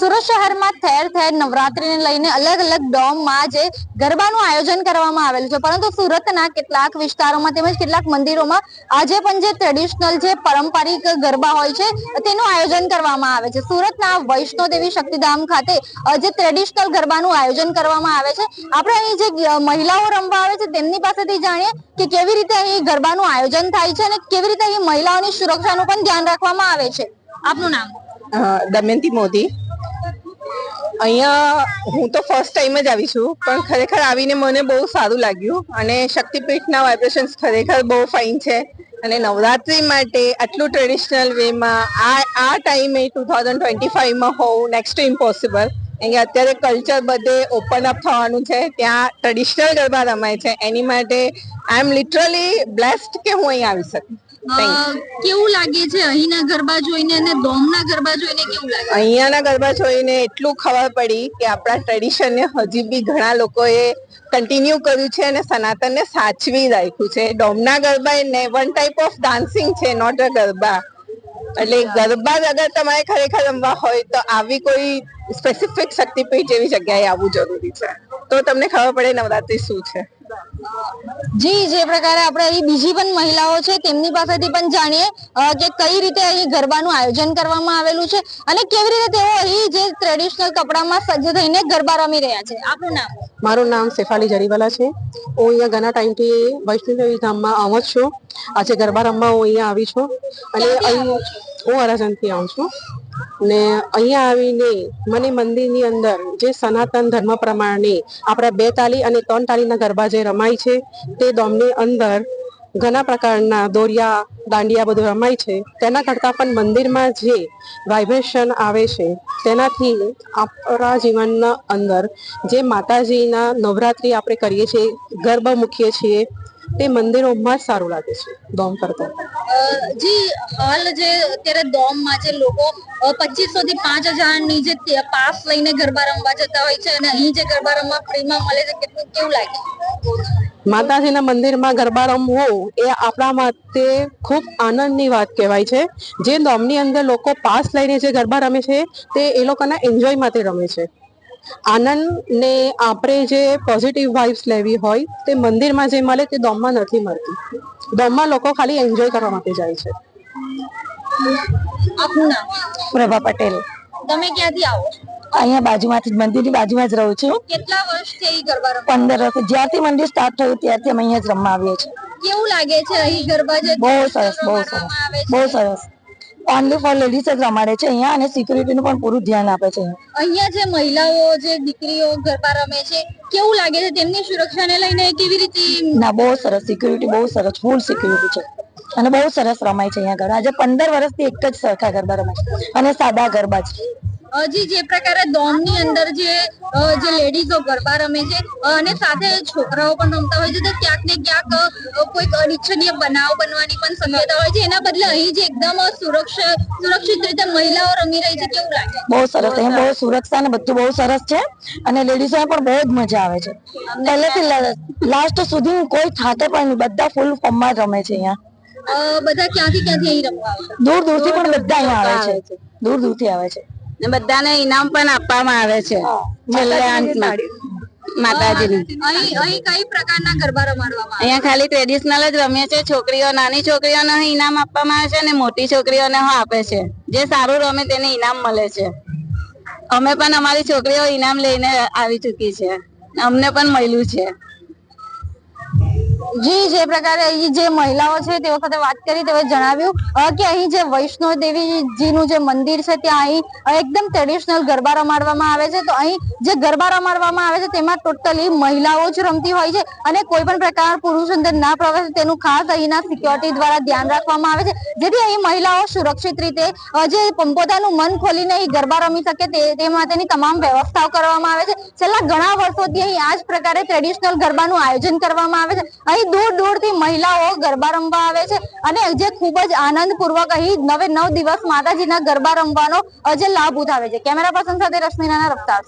સુરત શહેરમાં ઠેર ઠેર નવરાત્રીને લઈને અલગ અલગ ડોમમાં જે ગરબાનું આયોજન કરવામાં આવેલું છે. પરંતુ સુરતના કેટલાક વિસ્તારોમાં તેમજ કેટલાક મંદિરોમાં આજે પણ જે ટ્રેડિશનલ જે પારંપરિક ગરબા હોય છે, તેનું આયોજન કરવામાં આવે છે. સુરતના વૈષ્ણોદેવી શક્તિધામ ખાતે જે ટ્રેડિશનલ ગરબાનું આયોજન કરવામાં આવે છે. આપણે અહીં જે મહિલાઓ રમવા આવે છે, તેમની પાસેથી જાણીએ કે કેવી રીતે અહીં ગરબાનું આયોજન થાય છે અને કેવી રીતે અહીં મહિલાઓની સુરક્ષાનું પણ ધ્યાન રાખવામાં આવે છે. આપનું નામ? દમયંતી મોદી. અહીંયા હું તો ફર્સ્ટ ટાઈમ જ આવી છું, પણ ખરેખર આવીને મને બહુ સારું લાગ્યું અને શક્તિપીઠના વાઇબ્રેશન્સ ખરેખર બહુ ફાઇન છે. અને નવરાત્રી માટે આટલું ટ્રેડિશનલ વેમાં આ આ ટાઈમે ટુ થાઉઝન્ડ ટ્વેન્ટી ફાઈવમાં હોવું નેક્સ્ટ ટુ ઇમ્પોસિબલ કે અત્યારે કલ્ચર બધે ઓપન અપ થવાનું છે, ત્યાં ટ્રેડિશનલ ગરબા રમાય છે, એની માટે આઈ એમ લિટરલી બ્લેસ્ડ કે હું અહીં આવી શકું. કેવું લાગે છે? અહીંના ગરબા જોઈને અને દોમના ગરબા જોઈને કેવું લાગે? અહીંયાના ગરબા જોઈને એટલું ખબર પડી કે આપણા ટ્રેડિશનને હજી બી ઘણા લોકોએ કન્ટિન્યુ કર્યું છે અને સનાતનને સાચવી રાખ્યું છે. ડોમના ગરબા એ વન ટાઈપ ઓફ ડાન્સિંગ છે નોટ અ ગરબા. એટલે ગરબા જ અગર તમારે ખરેખર રમવા હોય તો આવી કોઈ સ્પેસિફિક શક્તિપીઠ જેવી જગ્યાએ આવવું જરૂરી છે. તો તમને ખબર પડે નવરાત્રી શું છે. જી જે પ્રકારે આપણે અહીં બીજી પણ મહિલાઓ છે તેમની પાસેથી પણ જાણીએ કે કઈ રીતે અહીં ગરબાનું આયોજન કરવામાં આવેલું છે અને કેવી રીતે તેઓ અહીં જે ટ્રેડિશનલ કપડામાં સજ્જ થઈને ગરબા રમી રહ્યા છે. આપનું નામ? મારું નામ શેફાલી જરીવાલા છે. હું અહીંયા ઘણા ટાઈમથી વૈષ્ણોદેવી ધામમાં આવું છું. આજે ગરબા રમવા હું અહીંયા આવી છું. અને અહીં હું અરાજનથી આવું છું. ને અહીંયા આવીને મને મંદિરની અંદર જે સનાતન ધર્મ પ્રમાણે આપણા બે તાલી અને ત્રણ તાલીના ગરબા જે રમાય છે, તે દોમની અંદર ઘણા પ્રકારના દોરિયા, દાંડિયા બધું રમાય છે. તેના કરતાં પણ મંદિરમાં જે વાઇબ્રેશન આવે છે, તેનાથી આપણા જીવનના અંદર જે માતાજીના નવરાત્રિ આપણે કરીએ છીએ, ગરબા મૂકીએ છીએ તે મંદિરોમાં જ સારું લાગે છે દોમ કરતા. જી હાલ જે અત્યારે દોમમાં જે લોકો પચીસો થી પાંચ હજારની જે પાસ લઈને ગરબા રમવા જતા હોય છે અને અહીં જે ગરબા રમવા ફ્રીમાં મળે છે કેટલું કેવું લાગે? માતાજીના મંદિરમાં ગરબા રમવું એ આપણા માટે ખૂબ આનંદની વાત કહેવાય છે. જે દોમની અંદર લોકો પાસ લઈને જે ગરબા રમે છે તે એ લોકોના એન્જોય માટે રમે છે. આનંદ ને આપણે જે પોઝિટિવ વાઇબ્સ લેવી હોય તે મંદિરમાં જે મળે તે દોમમાં નથી મળતી. દોમમાં લોકો ખાલી એન્જોય કરવા માટે જાય છે. આપનું નામ? પ્રભા પટેલ. તમે ક્યાંથી આવો છો? અહીંયા બાજુમાંથી જ મંદિરની બાજુમાં જ રહું છું. કેટલા વર્ષથી અહીં ગરબા રમવા? પંદર વર્ષ. જ્યારથી મંદિર સ્ટાર્ટ થયું ત્યારથી અમે અહીંયા જ રમવા આવીએ છીએ. કેવું લાગે છે અહીં ગરબા જે બહુ સરસ બહુ સરસ. બહુ સરસ. ઓનલી ફોર લેડીઝ જ રમાડે છે અહીંયા અને સિક્યુરિટીનું પણ પૂરું ધ્યાન આપે છે. અહીંયા. જે મહિલાઓ જે દીકરીઓ ગરબા રમે છે કેવું લાગે છે તેમની સુરક્ષાને લઈને? કેવી રીતે ના બહુ સરસ સિક્યુરિટી બહુ સરસ ફૂલ સિક્યુરિટી છે. અને બહુ સરસ રમાય છે અહીંયા આગળ આજે પંદર વર્ષથી એક જ સરખા ગરબા રમાય છે. અને સાદા ગરબા છે હજી જે પ્રકારે દોડની અંદર જે જે લેડીઝો ગરબા રમે છે અને સાથે છોકરાઓ પણ રમતા હોય છે તો ક્યાંક ને ક્યાંક કોઈક અનિચ્છનીય બનાવ બનવાની પણ શક્યતા હોય છે. એના બદલે અહીં જે એકદમ સુરક્ષા સુરક્ષિત રીતે મહિલાઓ રમી રહી છે કેવું લાગે? બહુ સરસ અહીં બહુ સુરક્ષા ને બધું બહુ સરસ છે અને લેડીઝોને પણ બહુ જ મજા આવે છે. પહેલેથી લાસ્ટ સુધી કોઈ થાતે પણ નહીં બધા ફૂલ ફોર્મમાં રમે છે અહીંયા. બધા ક્યાંથી ક્યાંથી અહીં રમવા દૂર દૂરથી પણ બધા અહીંયા આવે છે. દૂર દૂરથી આવે છે. ને બધાને ઇનામ પણ આપવામાં આવે છે. છેલ્લે અંતમાં. માતાજીની. અહીં કઈ પ્રકારના ગરબા રમાડવામાં અહીંયા ખાલી ટ્રેડિશનલ જ રમીએ છીએ છોકરીઓ નાની છોકરીઓને ઇનામ આપવામાં આવે છે અને મોટી છોકરીઓને હો આપે છે. જે સારું રમે તેને ઇનામ મળે છે. અમે પણ અમારી છોકરીઓ ઇનામ લઈને આવી ચૂકી છે. અમને પણ મળ્યું છે. જી, જે પ્રકારે જે મહિલાઓ છે તે વખતે વાત કરી તેઓએ જણાવ્યું કે અહીં જે વૈષ્ણવ દેવીજીનું જે મંદિર છે, ત્યાં અહીં એકદમ ટ્રેડિશનલ ગરબા રમાડવામાં આવે છે. તો અહીં જે ગરબા રમાડવામાં આવે છે, તેમાં ટોટલી મહિલાઓ જ રમતી હોય છે અને કોઈ પણ પ્રકાર પુરુષ અંદર ના પ્રવેશે તેનું ખાસ અહીંના સિક્યોરિટી દ્વારા ધ્યાન રાખવામાં આવે છે. જેથી અહીં મહિલાઓ સુરક્ષિત રીતે જે પોતાનું મન ખોલીને અહીં ગરબા રમી શકે તે તે માટેની તમામ વ્યવસ્થાઓ કરવામાં આવે છે. છેલ્લા ઘણા વર્ષોથી અહીં આ જ પ્રકારે ટ્રેડિશનલ ગરબાનું આયોજન કરવામાં આવે છે. અહીં દૂર દૂરથી મહિલાઓ ગરબા રમવા આવે છે અને જે ખૂબ જ આનંદપૂર્વક અહીં નવે નવ દિવસ માતાજીના ગરબા રમવાનો જે લાભ ઉઠાવે છે. કેમેરા પર્સન સાથે રશ્મિના રફતાર.